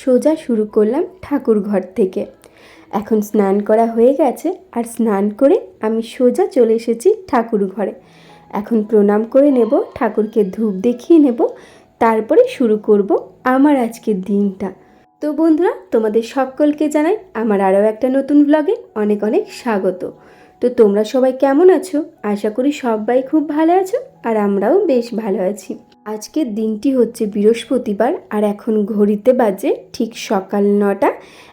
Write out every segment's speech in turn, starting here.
সোজা শুরু করলাম ঠাকুর ঘর থেকে। এখন স্নান করা হয়ে গেছে আর স্নান করে আমি সোজা চলে এসেছি ঠাকুর ঘরে। এখন প্রণাম করে নেব, ঠাকুরকে ধূপ দেখিয়ে নেব, তারপরে শুরু করব আমার আজকের দিনটা। তো বন্ধুরা, তোমাদের সকলকে জানাই আমার আরও একটা নতুন ব্লগে অনেক অনেক স্বাগত। তো তোমরা সবাই কেমন আছো? আশা করি সবাই খুব ভালো আছো আর আমরাও বেশ ভালো আছি। আজকের দিনটি হচ্ছে বৃহস্পতিবার আর এখন ঘড়িতে বাজে ঠিক সকাল নটা।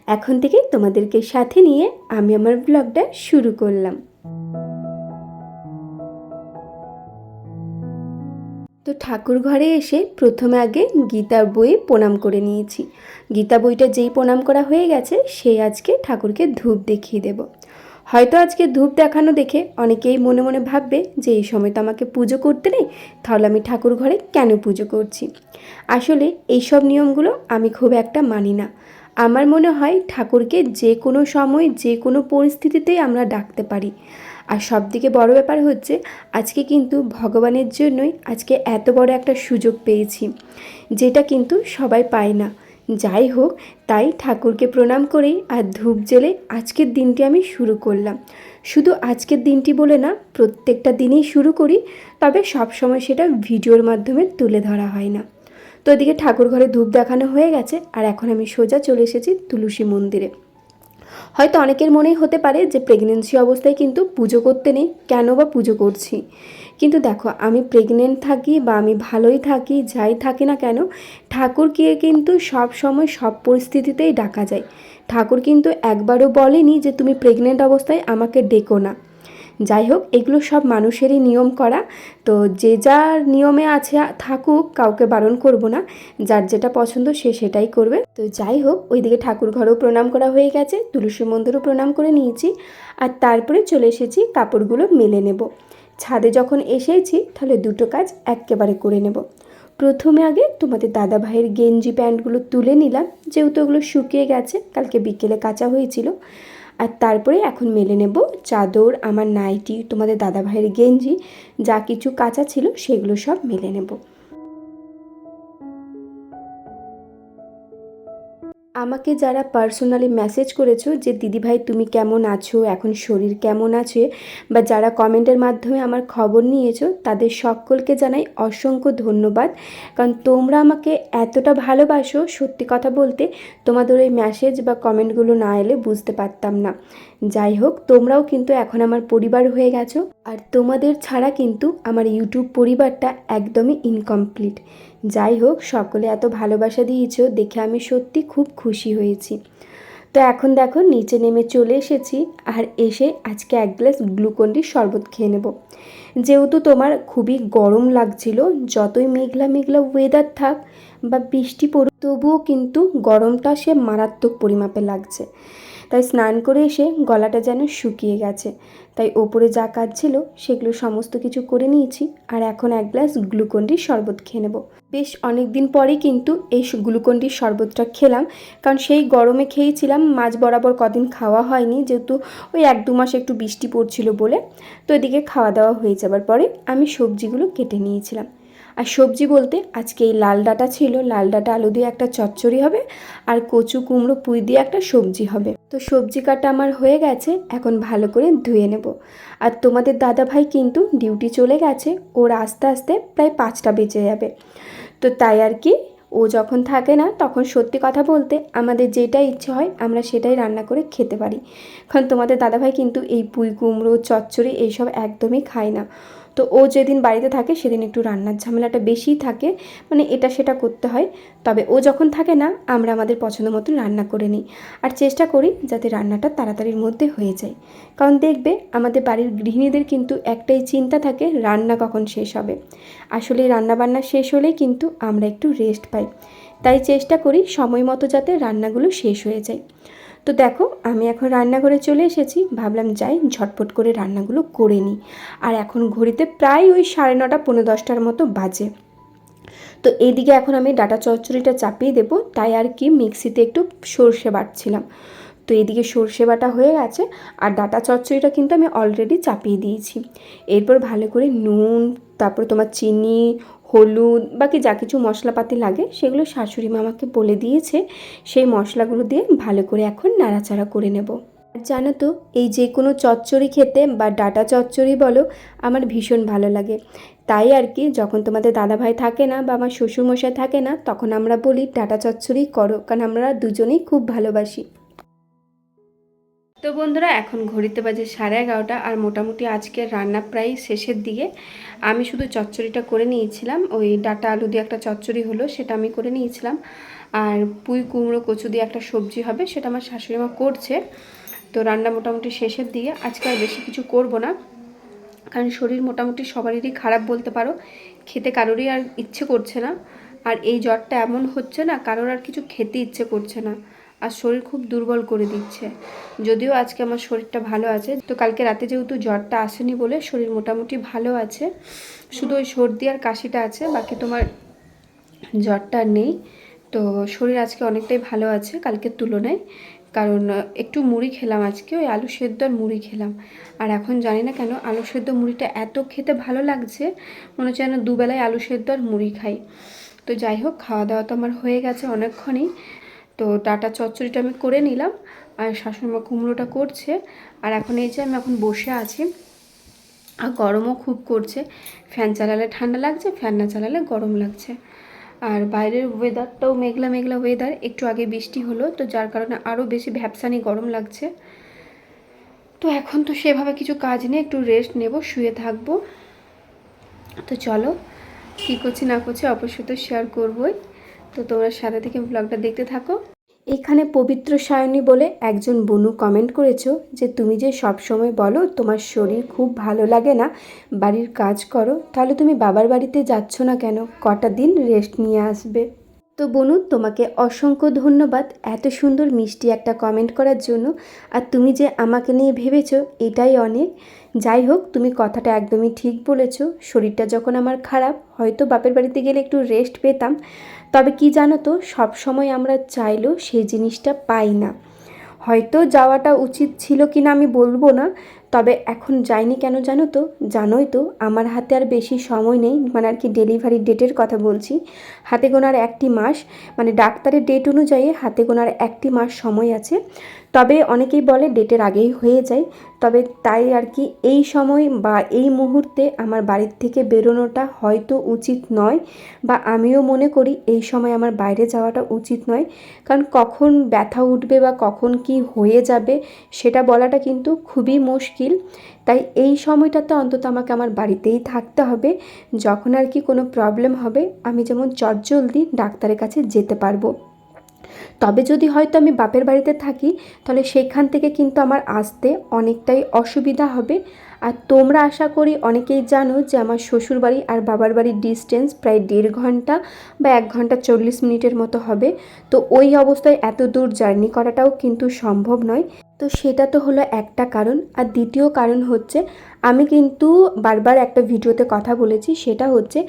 এখন থেকে তোমাদেরকে সাথে নিয়ে আমি আমার ব্লগটা শুরু করলাম। তো ঠাকুর ঘরে এসে প্রথমে আগে গীতা বই প্রণাম করে নিয়েছি। গীতা বইটা যেই প্রণাম করা হয়ে গেছে সেই আজকে ঠাকুরকে ধূপ দেখিয়ে দেব। হয়তো আজকে ধূপ দেখানো দেখে অনেকেই মনে মনে ভাববে যে এই সময় তো আমাকে পুজো করতে নেই, তাহলে আমি ঠাকুর ঘরে কেন পুজো করছি? আসলে এইসব নিয়মগুলো আমি খুব একটা মানি না। আমার মনে হয় ঠাকুরকে যে কোনো সময়, যে কোনো পরিস্থিতিতেই আমরা ডাকতে পারি। আর সব থেকে বড় ব্যাপার হচ্ছে, আজকে কিন্তু ভগবানের জন্যই আজকে এত বড় একটা সুযোগ পেয়েছি, যেটা কিন্তু সবাই পায় না। যাই হোক, তাই ঠাকুরকে প্রণাম করেই আর ধূপ জেলে আজকের দিনটি আমি শুরু করলাম। শুধু আজকের দিনটি বলে না, প্রত্যেকটা দিনেই শুরু করি, তবে সবসময় সেটা ভিডিওর মাধ্যমে তুলে ধরা হয় না। তো এদিকে ঠাকুর ঘরে ধূপ দেখানো হয়ে গেছে, আর এখন আমি সোজা চলে এসেছি তুলসী মন্দিরে। হয়তো অনেকের মনেই হতে পারে যে প্রেগনেন্সি অবস্থায় কিন্তু পুজো করতে নেই, কেন বা পুজো করছি? কিন্তু দেখো, আমি প্রেগনেন্ট থাকি বা আমি ভালোই থাকি, যাই থাকি না কেন, ঠাকুরকে কিন্তু সব সময় সব পরিস্থিতিতেই ডাকা যায়। ঠাকুর কিন্তু একবারও বলেনি যে তুমি প্রেগনেন্ট অবস্থায় আমাকে ডেকো না। যাই হোক এগুলো সব মানুষেরই নিয়ম করা। তো যে যার নিয়মে আছে, থাকুক, কাউকে বারণ করব না। যার যেটা পছন্দ সে সেটাই করবে। তো যাই হোক ওইদিকে ঠাকুর ঘরেও প্রণাম করা হয়ে গেছে। তুলসী মন্দিরও প্রণাম করে নিয়েছি। আর তারপরে চলে এসেছি, কাপড়গুলো মেলে নেব। ছাদে যখন এসেছি, তাহলে দুটো কাজ একেবারে করে নেব। প্রথমে আগে তোমাদের দাদা ভাইয়ের গেঞ্জি প্যান্টগুলো তুলে নিলাম। যেহেতু ওগুলো শুকিয়ে গেছে, কালকে বিকেলে কাঁচা হয়েছিল। আর তারপরে এখন মেলে নেব চাদর, আমার নাইটি, তোমাদের দাদাভাইয়ের গেঞ্জি, যা কিছু কাঁচা ছিল সেগুলো সব মেলে নেব। আমাকে যারা পার্সোনালি মেসেজ করেছ যে দিদিভাই তুমি কেমন আছো? এখন শরীর কেমন আছে? বা যারা কমেন্টের মাধ্যমে আমার খবর নিয়েছো, তাদের সকলকে জানাই অসংখ্য ধন্যবাদ। কারণ তোমরা আমাকে এতটা ভালোবাসো, সত্যি কথা বলতে, তোমাদের ওই মেসেজ বা কমেন্টগুলো না এলে বুঝতে পারতাম না। যাই হোক, তোমরাও কিন্তু এখন আমার পরিবার হয়ে গেছো। আর তোমাদের ছাড়া কিন্তু আমার ইউটিউব পরিবারটা একদমই ইনকমপ্লিট যাই হোক, সকলে এত ভালোবাসা দিয়েছ দেখে আমি সত্যি খুব খুশি হয়েছি। তো এখন দেখো, নিচে নেমে চলে এসেছি আর এসে আজকে এক গ্লাস গ্লুকন্ডির শরবত খেয়ে নেব। যেহেতু তোমার খুবই গরম লাগছিল, যতই মেঘলা মেঘলা ওয়েদার থাক বা বৃষ্টি পড়ুক, তবুও কিন্তু গরমটা সে মারাত্মক পরিমাপে লাগছে। তাই স্নান করে এসে গলাটা যেন শুকিয়ে গেছে। তাই ওপরে যা কাজ ছিল সেগুলো সমস্ত কিছু করে নিয়েছি আর এখন এক গ্লাস গ্লুকন্ডির শরবত খেয়ে নেব। বেশ অনেক দিন পরেই কিন্তু এই গ্লুকন্ডির শরবতটা খেলাম, কারণ সেই গরমে খেয়েছিলাম মাঝ বরাবর কদিন খাওয়া হয়নি, যেহেতু ওই এক দু মাস একটু বৃষ্টি পড়ছিল বলে। তো এদিকে খাওয়া দাওয়া হয়ে যাবার পরে আমি সবজিগুলো কেটে নিয়েছিলাম। আর সবজি বলতে আজকে এই লাল ডাটা ছিল, লাল ডাটা আলু দিয়ে একটা চচ্চড়ি হবে আর কচু কুমড়ো পুঁই দিয়ে একটা সবজি হবে। তো সবজি কাটা আমার হয়ে গেছে, এখন ভালো করে ধুয়ে নেব। আর তোমাদের দাদা ভাই কিন্তু ডিউটি চলে গেছে, ওর আস্তে আস্তে প্রায় পাঁচটা বেজে যাবে। তো তাই আর কি, ও যখন থাকে না, তখন সত্যি কথা বলতে আমাদের যেটা ইচ্ছে হয় আমরা সেটাই রান্না করে খেতে পারি। কারণ তোমাদের দাদাভাই কিন্তু এই পুঁই কুমড়ো, চচ্চড়ি এইসব একদমই খায় না। তো ও যেদিন বাড়িতে থাকে সেদিন একটু রান্নার ঝামেলাটা বেশিই থাকে। মানে এটা সেটা করতে হয়। তবে ও যখন থাকে না, আমরা আমাদের পছন্দ মতন রান্না করে নিই। আর চেষ্টা করি যাতে রান্নাটা তাড়াতাড়ির মধ্যে হয়ে যায়। কারণ দেখবে, আমাদের বাড়ির গৃহিণীদের কিন্তু একটাই চিন্তা থাকে, রান্না কখন শেষ হবে। আসলে রান্না বান্না শেষ হলেই কিন্তু আমরা একটু রেস্ট পাই। তাই চেষ্টা করি সময় মতো যাতে রান্নাগুলো শেষ হয়ে যায়। তো দেখো, আমি এখন রান্নাঘরে চলে এসেছি। ভাবলাম যাই, ঝটপট করে রান্নাগুলো করে নিই। আর এখন ঘড়িতে প্রায় ওই সাড়ে নটা পনেরো দশটার মতো বাজে। তো এইদিকে এখন আমি ডাটা চচ্চড়িটা চাপিয়ে দেবো। তাই আর কি, মিক্সিতে একটু সর্ষে বাটছিলাম। তো এদিকে সর্ষে বাটা হয়ে গেছে। আর ডাটা চচ্চড়িটা কিন্তু আমি অলরেডি চাপিয়ে দিয়েছি। এরপর ভালো করে নুন, তারপর তোমার চিনি হলুদ, বাকি যা কিছু মশলাপাতি লাগে, সেগুলো শাশুড়ি মা আমাকে বলে দিয়েছে। সেই মশলাগুলো দিয়ে ভালো করে এখন নাড়াচাড়া করে নেব। আর জানো তো, এই যে কোনো চচ্চড়ি খেতে বা ডাটা চচ্চড়ি বলো, আমার ভীষণ ভালো লাগে। তাই আর কি, যখন তোমাদের দাদাভাই থাকে না বা আমার শ্বশুরমশাই থাকে না, তখন আমরা বলি, ডাটা চচ্চড়ি করো। কারণ আমরা দুজনেই খুব ভালোবাসি। তো বন্ধুরা, এখন ঘড়িতে বাজে সাড়ে এগারোটা আর মোটামুটি আজকের রান্না প্রায় শেষের দিকে। আমি শুধু চচ্চড়িটা করে নিয়েছিলাম। ওই ডাটা আলু দিয়ে একটা চচ্চড়ি হলো, সেটা আমি করে নিয়েছিলাম। আর পুঁই কুমড়ো কচু দিয়ে একটা সবজি হবে, সেটা আমার শাশুড়ি মা করছে। তো রান্না মোটামুটি শেষের দিকে। আজকে আর বেশি কিছু করব না, কারণ শরীর মোটামুটি সবারই খারাপ বলতে পারো। খেতে কারোরই আর ইচ্ছে করছে না। আর এই জ্বরটা এমন হচ্ছে না, কারোর আর কিছু খেতে ইচ্ছে করছে না। আর শরীর খুব দুর্বল করে দিচ্ছে। যদিও আজকে আমার শরীরটা ভালো আছে, তো কালকে রাতে যেহেতু জ্বরটা আসেনি বলে শরীর মোটামুটি ভালো আছে। শুধু ওই সর্দি আর কাশিটা আছে, বাকি তোমার জ্বরটা নেই। তো শরীর আজকে অনেকটাই ভালো আছে কালকের তুলনায়। কারণ, একটু মুড়ি খেলাম আজকে, ওই আলু সেদ্ধ আর মুড়ি খেলাম। আর এখন জানি না কেন আলু সেদ্ধ মুড়িটা এত খেতে ভালো লাগছে, মনে হচ্ছে যেন দুবেলায় আলু সেদ্ধ আর মুড়ি খাই। তো যাই হোক, খাওয়া দাওয়া তো আমার হয়ে গেছে অনেকক্ষণই। তো ডাটা চচ্চড়িটা আমি করে নিলাম আর শাশুড়িমা কুমড়োটা করছে। আর এখন এই যে আমি এখন বসে আছি, আর গরমও খুব করছে। ফ্যান চালালে ঠান্ডা লাগছে, ফ্যান না চালালে গরম লাগছে। আর বাইরের ওয়েদারটাও মেঘলা মেঘলা ওয়েদার একটু আগে বৃষ্টি হলো, তো যার কারণে আরও বেশি ভ্যাপসানি গরম লাগছে। তো এখন তো সেভাবে কিছু কাজ নেই, একটু রেস্ট নেব, শুয়ে থাকব। তো চলো, কী করছি না করছি অবশ্যই তো শেয়ার করবোই। তো তোমরা সাথে থেকে ব্লগটা দেখতে থাকো। এখানে পবিত্র সায়নী বলে একজন বনু কমেন্ট করেছ যে, তুমি যে সব সময় বলো, তোমার শরীর খুব ভালো লাগে না, বাড়ির কাজ করো, তাহলে তুমি বাবার বাড়িতে যাচ্ছ না কেন? কটা দিন রেস্ট নিয়ে আসবে। তো বনু, তোমাকে অসংখ্য ধন্যবাদ এত সুন্দর মিষ্টি একটা কমেন্ট করার জন্য। আর তুমি যে আমাকে নিয়ে ভেবেছো, এটাই অনেক। যাই হোক, তুমি কথাটা একদমই ঠিক বলেছ। শরীরটা যখন আমার খারাপ, হয়তো বাপের বাড়িতে গেলে একটু রেস্ট পেতাম। তবে কি জানো তো সব সময় আমরা চাইলেও সেই জিনিসটা পাই না। হয়তো যাওয়াটা উচিত ছিল কি না আমি বলব না তবে এখন যাইনি কেন জানো তো? জানোই তো, আমার হাতে আর বেশি সময় নেই মানে আর কি ডেলিভারি ডেটের কথা বলছি। হাতে গোনার একটি মাস মানে ডাক্তারের ডেট অনুযায়ী হাতে গোনার একটি মাস সময় আছে। তবে অনেকেই বলে ডেটের আগেই হয়ে যায়। তবে তাই আর কি এই সময় বা এই মুহূর্তে আমার বাড়ির থেকে বেরোনোটা হয়তো উচিত নয় বা আমিও মনে করি এই সময় আমার বাইরে যাওয়াটা উচিত নয়। কারণ কখন ব্যথা উঠবে বা কখন কি হয়ে যাবে সেটা বলাটা কিন্তু খুবই মুশকিল। তাই এই সময়টাতে অন্তত আমাকে আমার বাড়িতেই থাকতে হবে। যখন আর কি কোনো প্রবলেম হবে, আমি যেমন চটজলদি ডাক্তারের কাছে যেতে পারব। তবে যদি হয়তো আমি বাপের বাড়িতে থাকি, তাহলে সেখান থেকে কিন্তু আমার আসতে অনেকটাই অসুবিধা হবে। আর তোমরা আশা করি অনেকেই জানো যে আমার শ্বশুর বাড়ি আর বাবার বাড়ির ডিস্টেন্স প্রায় দেড় ঘণ্টা বা এক ঘণ্টা চল্লিশ মিনিটের মতো হবে। তো ওই অবস্থায় এত দূর জার্নি করাটাও কিন্তু সম্ভব নয়। তো সেটা তো হলো একটা কারণ। আর দ্বিতীয় কারণ হচ্ছে, আমি কিন্তু বারবার একটা ভিডিওতে কথা বলেছি, সেটা হচ্ছে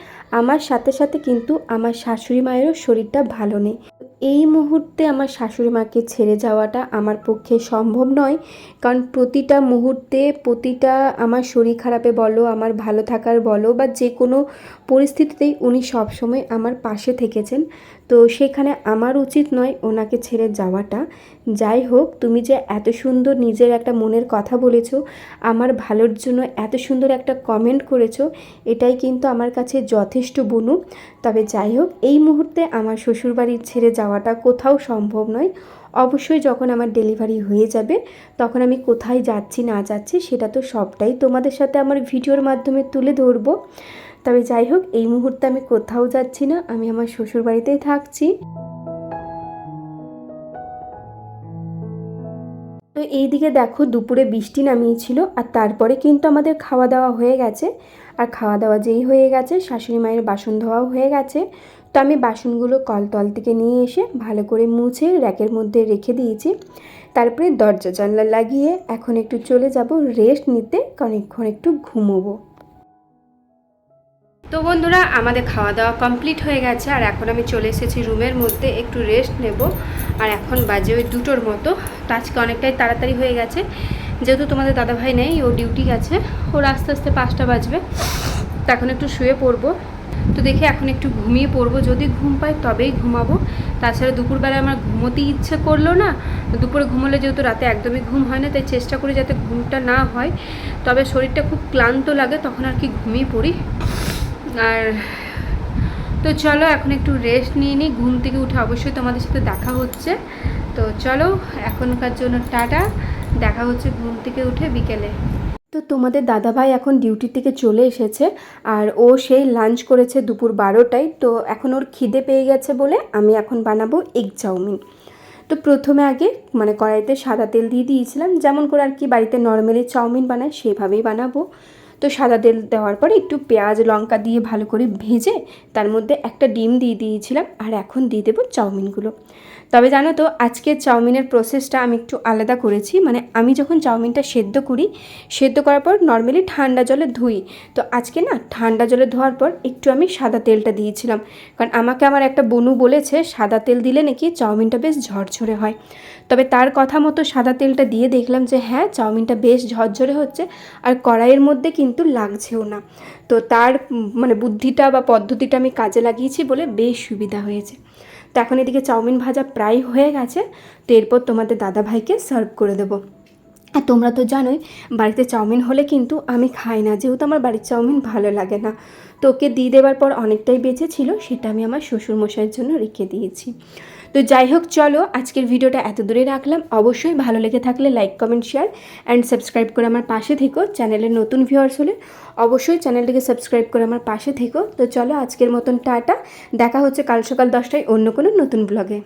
আমার সাথে সাথে কিন্তু আমার শাশুড়ি মায়েরও শরীরটা ভালো নেই। এই মুহূর্তে আমার শাশুড়ি মাকে ছেড়ে যাওয়াটা আমার পক্ষে সম্ভব নয়, কারণ প্রতিটা মুহূর্তে প্রতিটা আমার শরীর খারাপে বলো, আমার ভালো থাকার বলো, বা যে কোনো পরিস্থিতিতেই উনি সবসময় আমার পাশে থেকেছেন। তো সেখানে আমার উচিত নয় ওনাকে ছেড়ে যাওয়াটা। যাই হোক, তুমি যে এত সুন্দর নিজের একটা মনের কথা বলেছ, আমার ভালোর জন্য এত সুন্দর একটা কমেন্ট করেছ, এটাই কিন্তু আমার কাছে যথেষ্ট বনু। তবে যাই হোক, এই মুহূর্তে আমার শ্বশুরবাড়ি ছেড়ে যাওয়াটা কোথাও সম্ভব নয়। অবশ্যই যখন আমার ডেলিভারি হয়ে যাবে, তখন আমি কোথায় যাচ্ছি না যাচ্ছি, সেটা তো সবটাই তোমাদের সাথে আমার ভিডিওর মাধ্যমে তুলে ধরবো। তবে যাই হোক, এই মুহূর্তে আমি কোথাও যাচ্ছি না, আমি আমার শ্বশুর বাড়িতেই থাকছি। তো এইদিকে দেখো, দুপুরে বৃষ্টি নামিয়েছিল, আর তারপরে কিন্তু আমাদের খাওয়া দাওয়া হয়ে গেছে। আর খাওয়া দাওয়া যেই হয়ে গেছে, শাশুড়ি মায়ের বাসন ধোয়াও হয়ে গেছে। তো আমি বাসনগুলো কলতল থেকে নিয়ে এসে ভালো করে মুছে র্যাকের মধ্যে রেখে দিয়েছি। তারপরে দরজা জানলা লাগিয়ে এখন একটু চলে যাব রেস্ট নিতে অনেকক্ষণ একটু ঘুমোবো। তো বন্ধুরা, আমাদের খাওয়া দাওয়া কমপ্লিট হয়ে গেছে। আর এখন আমি চলে এসেছি রুমের মধ্যে, একটু রেস্ট নেব। আর এখন বাজে ওই দুটোর মতো। তো আজকে অনেকটাই তাড়াতাড়ি হয়ে গেছে। যেহেতু তোমাদের দাদাভাই নেই, ও ডিউটি গেছে। ওর আস্তে আস্তে পাঁচটা বাজবে। তো এখন একটু শুয়ে পড়ব। তো দেখে এখন একটু ঘুমিয়ে পড়ব। যদি ঘুম পাই তবেই ঘুমাবো। তাছাড়া দুপুরবেলা আমার ঘুমোতেই ইচ্ছে করল না। দুপুরে ঘুমোলে যেহেতু রাতে একদমই ঘুম হয় না, তাই চেষ্টা করি যাতে ঘুমটা না হয়। তবে শরীরটা খুব ক্লান্ত লাগে, তখন আর কি ঘুমিয়ে পড়ি। আর তো চলো এখন একটু রেস্ট নিয়ে নিই। ঘুম থেকে উঠে অবশ্যই তোমাদের সাথে দেখা হচ্ছে। তো চলো, এখনকার জন্য টাটা। দেখা হচ্ছে ঘুম থেকে উঠে বিকেলে। তো তোমাদের দাদাভাই এখন ডিউটি থেকে চলে এসেছে আর ও সেই লাঞ্চ করেছে দুপুর বারোটায়। তো এখন ওর খিদে পেয়ে গেছে বলে আমি এখন বানাবো এগ চাউমিন। তো প্রথমে আগে মানে কড়াইতে সাদা তেল দিয়ে দিয়েছিলাম। যেমন করে আর কি বাড়িতে নর্মালি চাউমিন বানায় সেভাবেই বানাবো। তো সাদা তেল দেওয়ার পরে একটু পেঁয়াজ, লঙ্কা দিয়ে ভালো করে ভেজে তার মধ্যে একটা ডিম দিয়ে দিয়েছিলাম আর এখন দিয়ে দেবো চাউমিনগুলো। তবে জানো তো আজকের চাউমিনের প্রসেসটা আমি একটু আলাদা করেছি। মানে আমি যখন চাউমিনটা সেদ্ধ করি, সেদ্ধ করার পর নর্মালি ঠান্ডা জলে ধুই। তো আজকে না, ঠান্ডা জলে ধোয়ার পর একটু আমি সাদা তেলটা দিয়েছিলাম। কারণ আমাকে আমার একটা বনু বলেছে, সাদা তেল দিলে নাকি চাউমিনটা বেশ ঝরঝরে হয়। তবে তার কথা মতো সাদা তেলটা দিয়ে দেখলাম যে হ্যাঁ চাউমিনটা বেশ ঝরঝরে হচ্ছে আর কড়াইয়ের মধ্যে কিন্তু লাগছেও না। তো তার মানে বুদ্ধিটা বা পদ্ধতিটা আমি কাজে লাগিয়েছি বলে বেশ সুবিধা হয়েছে। তো এখন এদিকে চাউমিন ভাজা প্রায় হয়ে গেছে, তো এরপর তোমাদের দাদা ভাইকে সার্ভ করে দেবো। আর তোমরা তো জানোই, বাড়িতে চাউমিন হলে কিন্তু আমি খাই না, যেহেতু আমার বাড়ির চাউমিন ভালো লাগে না। তো ওকে দিয়ে দেওয়ার পর অনেকটাই বেঁচে ছিল, সেটা আমি আমার শ্বশুরমশাইয়ের জন্য রেখে দিয়েছি। তো যাই হোক, চলো আজকের ভিডিওটা এত দূরে রাখলাম। অবশ্যই ভালো লেগে থাকলে like comment share and subscribe করে আমার পাশে থেকো চ্যানেলের নতুন ভিউয়ার্স হলে। অবশ্যই চ্যানেলটিকে সাবস্ক্রাইব করে আমার পাশে থেকো। তো চলো আজকের মতন টাটা। দেখা হচ্ছে কাল সকাল দশটায় অন্য কোনো নতুন ব্লগে